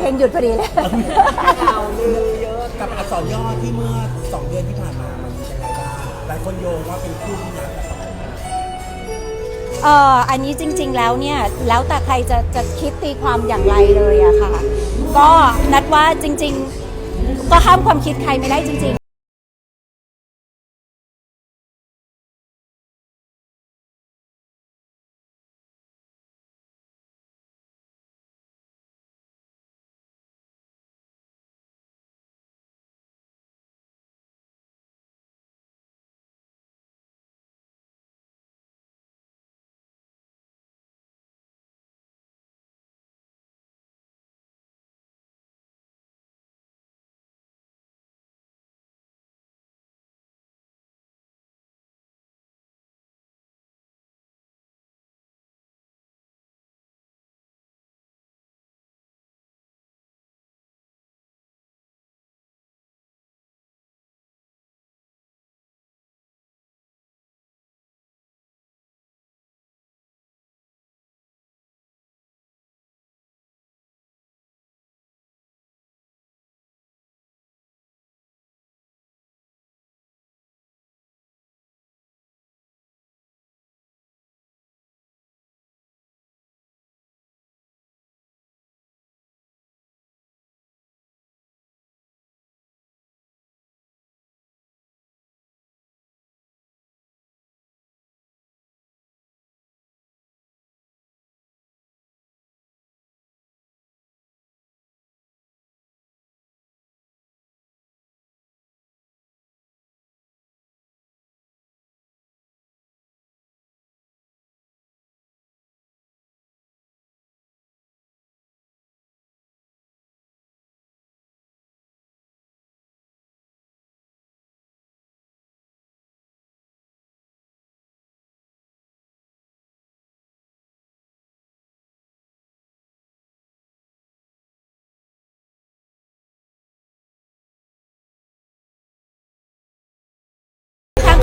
เพลงหยุดพอดีเลย ข่าวลือเยอะกับอักษรย่อที่เมื่อ2เดือนที่ผ่านมามันยังไงบ้างหลายคนโยงว่าเป็นคู่ที่นัดกับสองเอ่ออันนี้จริง ๆ แล้วเนี่ย แล้วแต่ใครจะจะคิดตีความอย่างไรเลยอะค่ะ ก็นัดว่าจริง ๆ ก็ห้ามความคิดใครไม่ได้จริง ๆ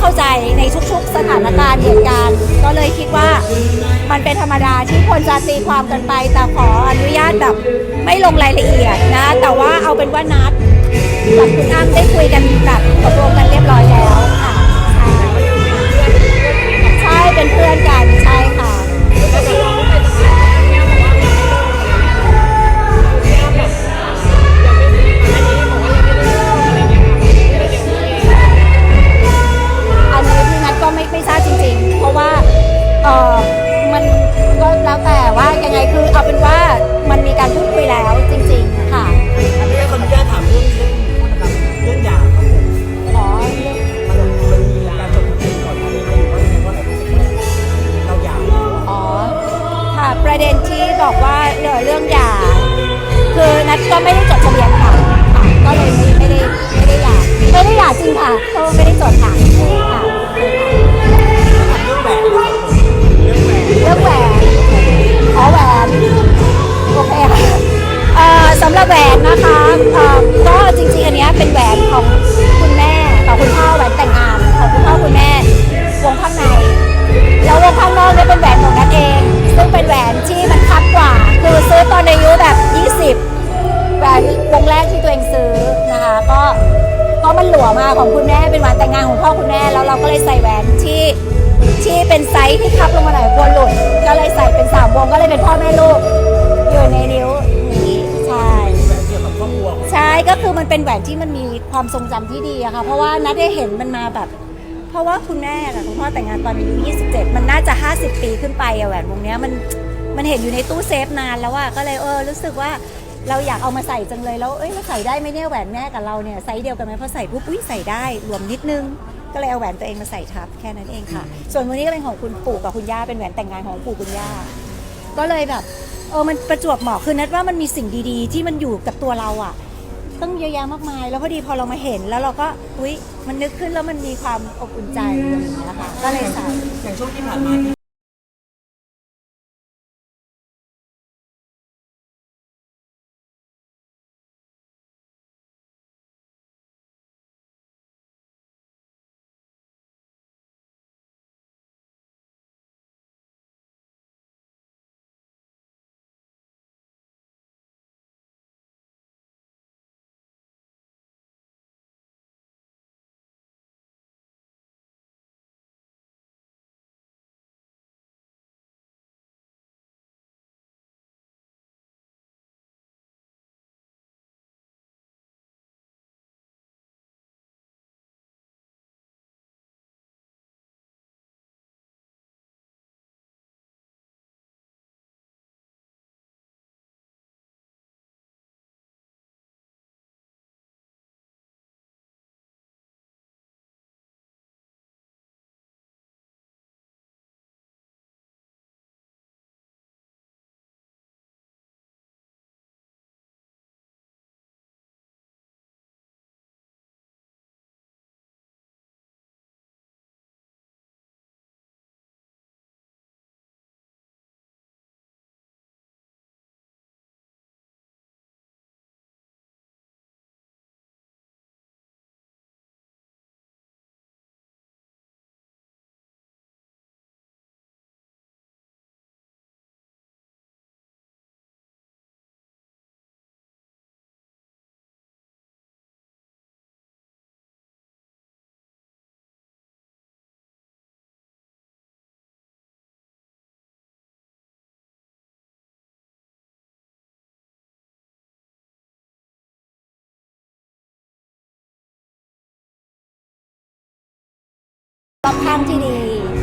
เข้าใจในทุกๆ สถานการณ์เหตุการณ์ ก็เลยคิดว่ามันเป็นธรรมดาที่คนจะตีความกันไป แต่ขออนุญาตแบบไม่ลงรายละเอียดนะ แต่ว่าเอาเป็นว่านัดกับคุณอ้ำได้คุยกันแบบตกลงกันเรียบร้อยแล้วค่ะ ก็มันหลวมมาของคุณแม่เป็นแหวนแต่งงานของพ่อคุณแม่แล้วเราก็เลยใส่แหวนที่ที่เป็นไซส์ที่คับลงมาหน่อยกลัวหลุดก็เลยใส่เป็นสามวงก็เลยเป็นพ่อแม่ลูกอยู่ในนิ้วนี้ใช่ใช่ก็คือมันเป็นแหวนที่มันมีความทรงจำที่ดีอะค่ะเพราะว่านัดได้เห็นมันมาแบบ เพราะว่าคุณแม่กับคุณพ่อแต่งงานตอนอายุ27 มันน่าจะ 50 ปีขึ้นไปอะแหวนวงเนี้ยมันมันเห็นอยู่ในตู้เซฟนานแล้วอะก็เลยเออรู้สึกว่า เราอยากเอามาใส่จังเลยแล้วเอ้ยเราใส่ได้ไหมเนี่ยแหวนแม่กับเราเนี่ยไซส์เดียวกันไหมพอใส่ปุ๊บอุ้ยใส่ได้รวมนิดนึง ก็เลยเอาแหวนตัวเองมาใส่ทับแค่นั้นเองค่ะ ส่วนวันนี้ก็เป็นของคุณปู่กับคุณย่าเป็นแหวนแต่งงานของปู่คุณย่าก็เลยแบบเออมันประจวบเหมาะคือนัดว่ามันมีสิ่งดีๆ ที่มันอยู่กับตัวเราอะต้องเยอะแยะมากมาย แล้วพอดีพอเรามาเห็นแล้วเราก็อุ๊ยมันนึกขึ้นแล้วมันมีความอบอุ่นใจอย่างเงี้ยค่ะก็เลยใส่ อย่างช่วงที่ผ่านมา รอบข้างที่ดี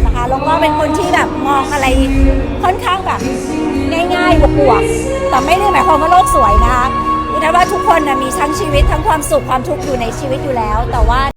นะคะแล้วก็เป็นคนที่แบบมองอะไรค่อนข้างแบบง่ายๆบวกๆแต่ไม่ได้หมายความว่าโลกสวยนะคะคือนันว่าทุกคนนะมีทั้งชีวิตทั้งความสุขความทุกข์อยู่ในชีวิตอยู่แล้ว แต่ว่า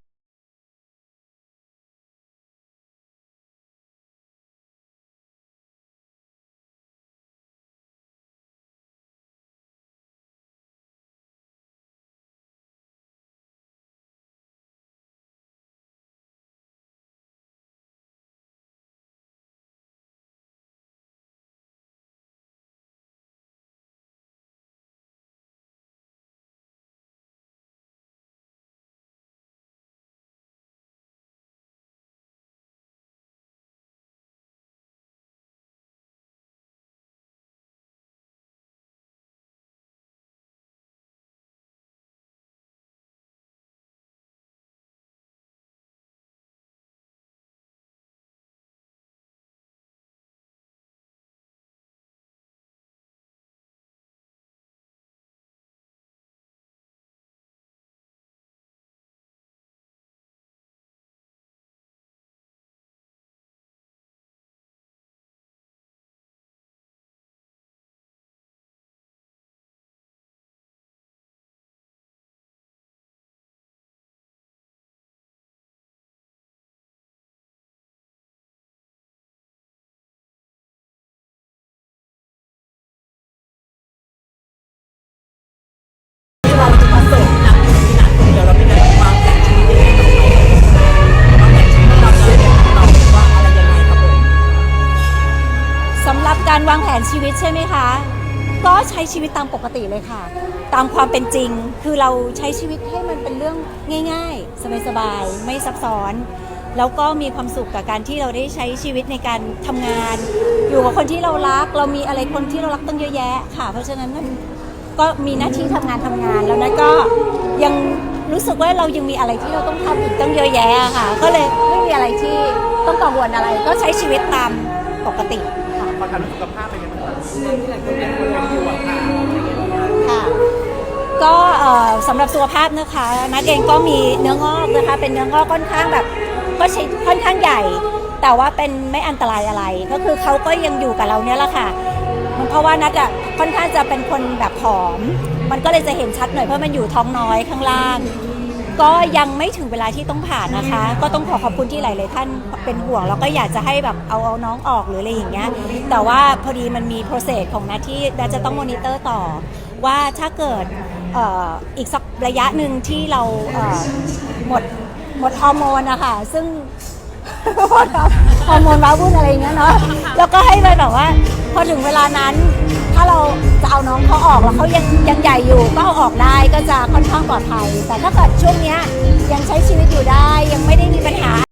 การวางแผนชีวิตใช่ไหมคะ ก็ใช้ชีวิตตามปกติเลยค่ะ ตามความเป็นจริงคือเราใช้ชีวิตให้มันเป็นเรื่องง่าย ๆ สบายๆไม่ซับซ้อน แล้วก็มีความสุขกับการที่เราได้ใช้ชีวิตในการทำงาน อยู่กับคนที่เรารัก เรามีอะไรคนที่เรารักตั้งเยอะแยะค่ะ เพราะฉะนั้นมันก็มีหน้าที่ทำงานทำงานแล้วนั้นก็ยังรู้สึกว่าเรายังมีอะไรที่เราต้องทำอีกตั้งเยอะแยะค่ะ ก็เลยไม่มีอะไรที่ต้องกังวลอะไร ก็ใช้ชีวิตตามปกติ ค่ะขอถามสุขภาพเป็นยังไงบ้างเรื่งที่หลายคนเป็นห่วงอยู่อะค่ะค่ะ ก็เอ่อสำหรับสุขภาพนะคะนัดเองก็มีเนื้องอกนะคะ เป็นเนื้องอกค่อนข้างแบบก็ใช้ค่อนข้างใหญ่ แต่ว่าเป็นไม่อันตรายอะไร ก็คือเขาก็ยังอยู่กับเราเนี่ยแหละค่ะมันเพราะว่านัดอะค่อนข้างจะเป็นคนแบบผอม มันก็เลยจะเห็นชัดหน่อยเพราะมันอยู่ท้องน้อยข้างล่าง ก็ยังไม่ถึงเวลาที่ต้องผ่านะคะ ก็ต้องขอขอบคุณที่หลาย ๆ ท่านเป็นห่วง แล้วก็อยากจะให้แบบเอาเอาน้องออกหรืออะไรอย่างเงี้ยแต่ว่าพอดีมันมีโปรเซสของนาที่เราจะต้องมอนิเตอร์ต่อ ว่าถ้าเกิดเอ่ออีกสักระยะหนึ่งที่เราเอ่อหมดหมดฮอร์โมนนะคะซึ่ง ฮอร์โมนว้าวุ่นอะไรอย่างเงี้ยเนาะแล้วก็ให้ไปแบบว่า พอถึงเวลานั้น ถ้าเราจะเอาน้องเขาออกแล้วเขายังยังใหญ่อยู่ก็เอาออกได้ก็จะค่อนข้างปลอดภัย แต่ถ้าเกิดช่วงเนี้ยยังใช้ชีวิตอยู่ได้ยังไม่ได้มีปัญหา